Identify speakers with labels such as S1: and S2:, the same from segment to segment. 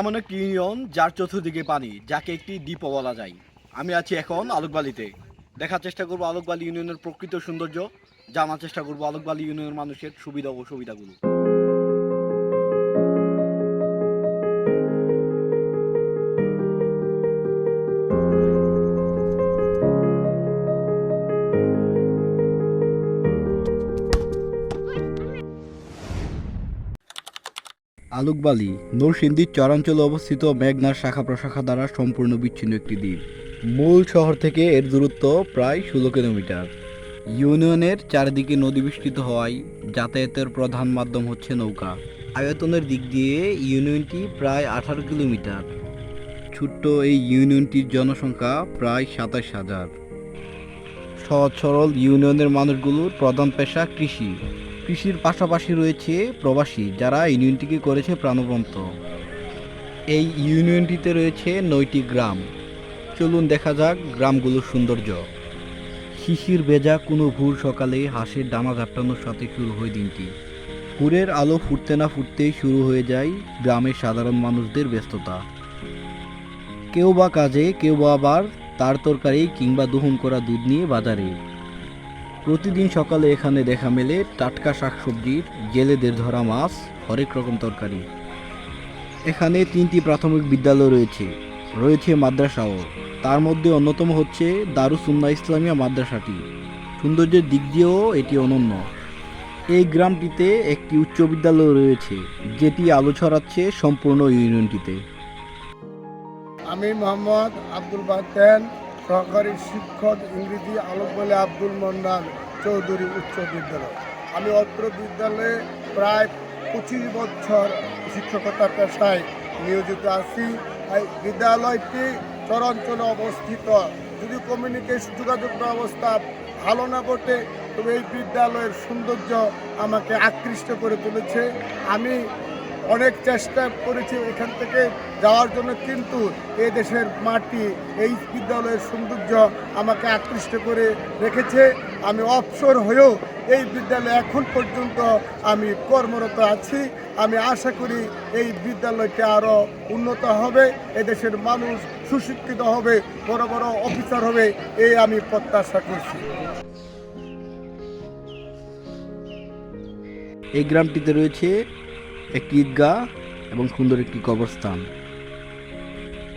S1: এমন একটি ইউনিয়ন যার চতুর্দিকে পানি, যাকে একটি দ্বীপও বলা যায়। আমি আছি এখন আলোকবালিতে। দেখার চেষ্টা করব আলোকবালি ইউনিয়নের প্রকৃত সৌন্দর্য, জানার চেষ্টা করব আলোকবালি ইউনিয়নের মানুষের সুবিধা ও সুবিধাগুলো আলোকবালি, নরসিংদীর চরাঞ্চলে অবস্থিত মেঘনার শাখা প্রশাখা দ্বারা সম্পূর্ণ বিচ্ছিন্ন একটি দ্বীপ। মূল শহর থেকে এর দূরত্ব প্রায় ষোলো কিলোমিটার। ইউনিয়নের চারিদিকে নদী বেষ্টিত হওয়ায় যাতায়াতের প্রধান মাধ্যম হচ্ছে নৌকা। আয়তনের দিক দিয়ে ইউনিয়নটি প্রায় আঠারো কিলোমিটার। ছোট্ট এই ইউনিয়নটির জনসংখ্যা প্রায় সাতাশ হাজার। সহজ সরল ইউনিয়নের মানুষগুলোর প্রধান পেশা কৃষি। কৃষির পাশাপাশি রয়েছে প্রবাসী যারা ইউনিয়নটিকে করেছে প্রাণবন্ত। এই ইউনিয়নটিতে রয়েছে নয়টি গ্রাম। চলুন দেখা যাক গ্রামগুলোর সৌন্দর্য। শিশির ভেজা কোনো ভোর সকালে হাঁসের ডানা ঝাপটানোর সাথে শুরু হয় দিনটি। ভোরের আলো ফুটতে না ফুটতেই শুরু হয়ে যায় গ্রামের সাধারণ মানুষদের ব্যস্ততা। কেউ বা কাজে, কেউ বা আবার তার তরকারি কিংবা দহন করা দুধ নিয়ে বাজারে। প্রতিদিন সকালে এখানে দেখা মেলে টাটকা শাকসবজির জেলেদের ধরা মাছ, হরেক রকম তরকারি। এখানে তিনটি প্রাথমিক বিদ্যালয় রয়েছে রয়েছে মাদ্রাসাও তার মধ্যে অন্যতম হচ্ছে দারুসুন্না ইসলামিয়া মাদ্রাসাটি। সৌন্দর্যের দিক দিয়েও এটি অনন্য। এই গ্রামটিতে একটি উচ্চ বিদ্যালয় রয়েছে, যেটি আলো ছড়াচ্ছে সম্পূর্ণ ইউনিয়নটিতে।
S2: আমি মোহাম্মদ আব্দুল বাতেন সহকারী শিক্ষক ইংরেজি আলোকবলে আব্দুল মন্নান চৌধুরী উচ্চ বিদ্যালয়। আমি অত্র বিদ্যালয়ে প্রায় পঁচিশ বছর শিক্ষকতা পেশায় নিয়োজিত আছি। বিদ্যালয়টি চরাঞ্চলে অবস্থিত। যদি কমিউনিকেশন যোগাযোগ ব্যবস্থা ভালো না বটে, তবে এই বিদ্যালয়ের সৌন্দর্য আমাকে আকৃষ্ট করে তুলেছে। আমি অনেক চেষ্টা করেছি এখান থেকে যাওয়ার জন্য, কিন্তু এ দেশের মাটি, এই বিদ্যালয়ের সৌন্দর্য আমাকে আকৃষ্ট করে রেখেছে। আমি অবসর হয়েও এই বিদ্যালয়ে এখন পর্যন্ত আমি কর্মরত আছি। আমি আশা করি এই বিদ্যালয়টি আরও উন্নত হবে এদেশের মানুষ সুশিক্ষিত হবে, বড় বড় অফিসার হবে এই আমি প্রত্যাশা করছি।
S1: এই গ্রামটিতে রয়েছে একটি ঈদগাহ এবং সুন্দর একটি কবরস্থান।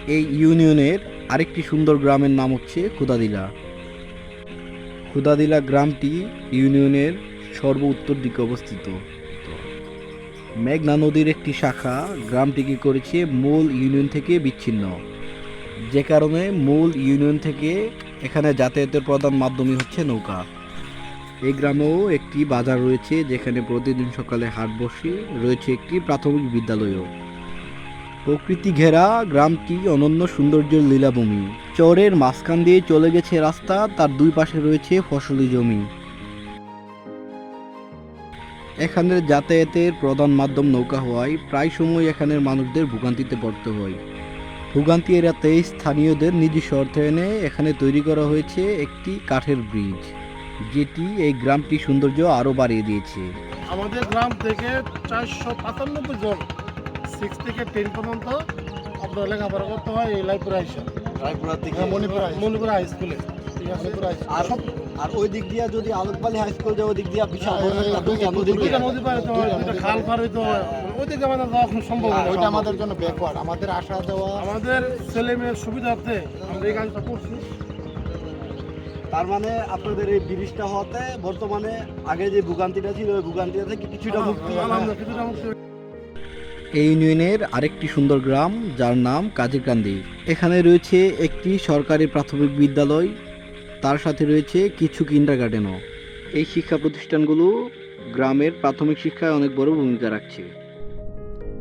S1: এই ইউনিয়নের আরেকটি সুন্দর গ্রামের নাম হচ্ছে খুদাদিলা। খুদাদিলা গ্রামটি ইউনিয়নের সর্ব উত্তর দিকে অবস্থিত। মেঘনা নদীর একটি শাখা গ্রামটিকে করেছে? মূল ইউনিয়ন থেকে বিচ্ছিন্ন। যে কারণে মূল ইউনিয়ন থেকে এখানে যাতায়াতের প্রধান মাধ্যমই হচ্ছে নৌকা। এই গ্রামেও একটি বাজার রয়েছে যেখানে প্রতিদিন সকালে হাট বসে রয়েছে একটি প্রাথমিক বিদ্যালয়ও। প্রকৃতি ঘেরা গ্রামটি অনন্য সৌন্দর্যের লীলাভূমি। চরের মাঝখান দিয়ে চলে গেছে রাস্তা, তার দুই পাশে রয়েছে ফসলি জমি। এখানের যাতায়াতের প্রধান মাধ্যম নৌকা হওয়ায় প্রায় সময় এখানের মানুষদের ভোগান্তিতে পড়তে হয়। ভোগান্তি এড়াতে স্থানীয়দের নিজস্ব অর্থায়নে এখানে তৈরি করা হয়েছে একটি কাঠের ব্রিজ। যেটি এই গ্রামটির সৌন্দর্য আরও বাড়িয়ে দিয়েছে।
S2: আমাদের গ্রাম থেকে চারশো পঁচানব্বই জন সিক্স থেকে টেন পর্যন্ত আপনার লেখাপড়া করতে হয় এই লাইপুরা হিসাব
S1: রায়পুরা থেকে
S2: মণিপুর মণিপুর হাই স্কুলে। ঠিক আছে?
S1: আর আর ওই দিক দিয়ে যদি আলোকবালি হাই স্কুল যাও ওই দিক দিয়ে বিশাল বড় একটা দুইটা নদী
S2: দুইটা নদী পার হতে হয় দুইটা খাল পার হতে হয়। ওইদিকে আমাদের যাওয়া খুব সম্ভব না।
S3: ওইটা আমাদের জন্য ব্যাকওয়ার্ড আমাদের আসা যাওয়া
S2: আমাদের ছেলে মেয়ের সুবিধার্থে আমরা এই কাজটা করছি।
S1: তার মানে আপনাদের এই ব্রিজটা হওয়াতে বর্তমানে আগে যে ভোগান্তিটা ছিল ওই ভোগান্তিটা থেকে কিছুটা মুক্তি
S2: কিছুটা মুক্তি
S1: এই ইউনিয়নের আরেকটি সুন্দর গ্রাম যার নাম কাজিরকান্দি এখানে রয়েছে একটি সরকারি প্রাথমিক বিদ্যালয় তার সাথে রয়েছে কিছু কিন্ডার গার্ডেনও এই শিক্ষা প্রতিষ্ঠানগুলো গ্রামের প্রাথমিক শিক্ষায় অনেক বড় ভূমিকা রাখছে।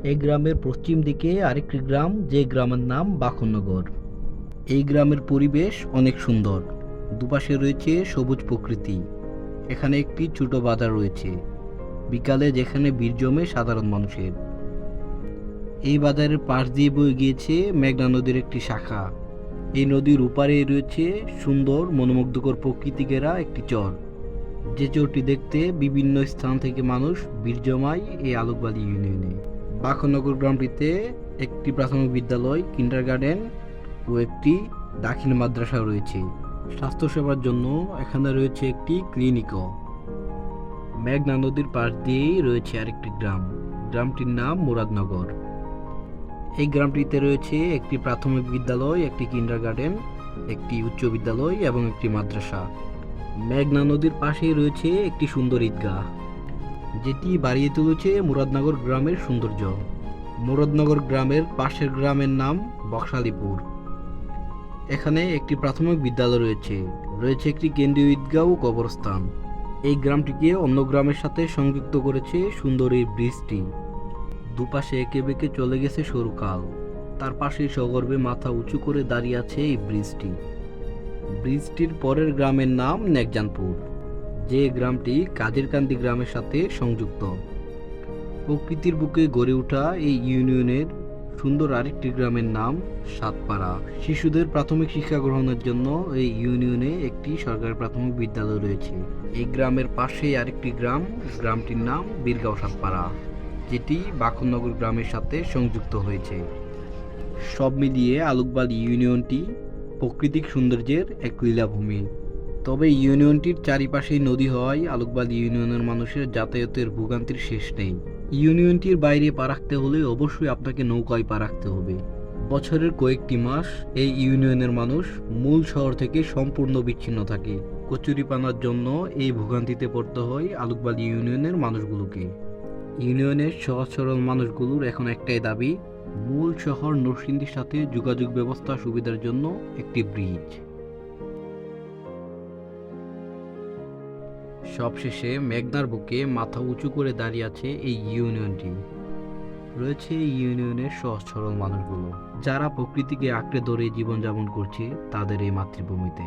S1: এই গ্রামের পশ্চিম দিকে আরেকটি গ্রাম যে গ্রামের নাম বাখনগর। এই গ্রামের পরিবেশ অনেক সুন্দর। দুপাশে রয়েছে সবুজ প্রকৃতি। এখানে একটি ছোট বাজার রয়েছে। বিকালে যেখানে ভিড় জমে সাধারণ মানুষের। এই বাজারের পাশ দিয়ে বয়ে গিয়েছে মেঘনা নদীর একটি শাখা। এই নদীর উপারে রয়েছে সুন্দর, মনোমুগ্ধকর প্রকৃতি ঘেরা একটি চর। যে চরটি দেখতে বিভিন্ন স্থান থেকে মানুষ ভিড় জমায় এই আলোকবালি ইউনিয়নে। বাখনগর গ্রামটিতে একটি প্রাথমিক বিদ্যালয় কিন্ডার গার্ডেন ও একটি দাখিল মাদ্রাসা রয়েছে। স্বাস্থ্যসেবার জন্য এখানে রয়েছে একটি ক্লিনিকও। মেঘনা নদীর পাশ দিয়েই রয়েছে আরেকটি গ্রাম। গ্রামটির নাম মুরাদনগর। এই গ্রামটিতে রয়েছে একটি প্রাথমিক বিদ্যালয়, একটি কিন্ডার গার্ডেন একটি উচ্চ বিদ্যালয় এবং একটি মাদ্রাসা। মেঘনা নদীর পাশেই রয়েছে একটি সুন্দর ঈদগাহ, যেটি বাড়িয়ে তুলেছে মুরাদনগর গ্রামের সৌন্দর্য। মুরাদনগর গ্রামের পাশের গ্রামের নাম বকশালীপুর। এখানে একটি প্রাথমিক বিদ্যালয় রয়েছে। রয়েছে একটি কেন্দ্রীয় ঈদগাহ কবরস্থান। এই গ্রামটিকে অন্য গ্রামের সাথে সংযুক্ত করেছে সুন্দর এই ব্রিজটি। দুপাশে এঁকে বেঁকে চলে গেছে সরুকাল। তার পাশে সগর্বে মাথা উঁচু করে দাঁড়িয়ে আছে এই ব্রিজটি। ব্রিজটির পরের গ্রামের নাম নেকজানপুর, যে গ্রামটি কাদিরকান্দি গ্রামের সাথে সংযুক্ত। প্রকৃতির বুকে গড়ে ওঠা এই ইউনিয়নের সুন্দর আরেকটি গ্রামের নাম সাতপাড়া। শিশুদের প্রাথমিক শিক্ষা গ্রহণের জন্য এই ইউনিয়নে একটি সরকারি প্রাথমিক বিদ্যালয় রয়েছে। এই গ্রামের পাশেই আরেকটি গ্রাম, গ্রামটির নাম বীরগাঁও সাতপাড়া, যেটি বাখননগর গ্রামের সাথে সংযুক্ত হয়েছে। সব মিলিয়ে আলুকবাদ ইউনিয়নটি প্রাকৃতিক সৌন্দর্যের এক লীলাভূমি। তবে ইউনিয়নটির চারিপাশেই নদী হওয়ায় আলুকবাদ ইউনিয়নের মানুষের যাতায়াতের ভোগান্তির শেষ নেই। ইউনিয়নটির বাইরে পা রাখতে হলে অবশ্যই আপনাকে নৌকায় পা রাখতে হবে। বছরের কয়েকটি মাস এই ইউনিয়নের মানুষ মূল শহর থেকে সম্পূর্ণ বিচ্ছিন্ন থাকে। কচুরিপানার জন্য এই ভোগান্তিতে পড়তে হয় আলুকবাদ ইউনিয়নের মানুষগুলোকে। ইউনিয়নের সহজ সরল মানুষগুলোর এখন একটাই দাবি, মূল শহর নরসিংদীর সাথে যোগাযোগ ব্যবস্থা সুবিধার জন্য একটি ব্রিজ। সবশেষে মেঘনার বুকে মাথা উঁচু করে দাঁড়িয়ে আছে এই ইউনিয়নটি। রয়েছে এই ইউনিয়নের সহজ সরল মানুষগুলো, যারা প্রকৃতিকে আঁকড়ে ধরে জীবনযাপন করছে তাদের এই মাতৃভূমিতে।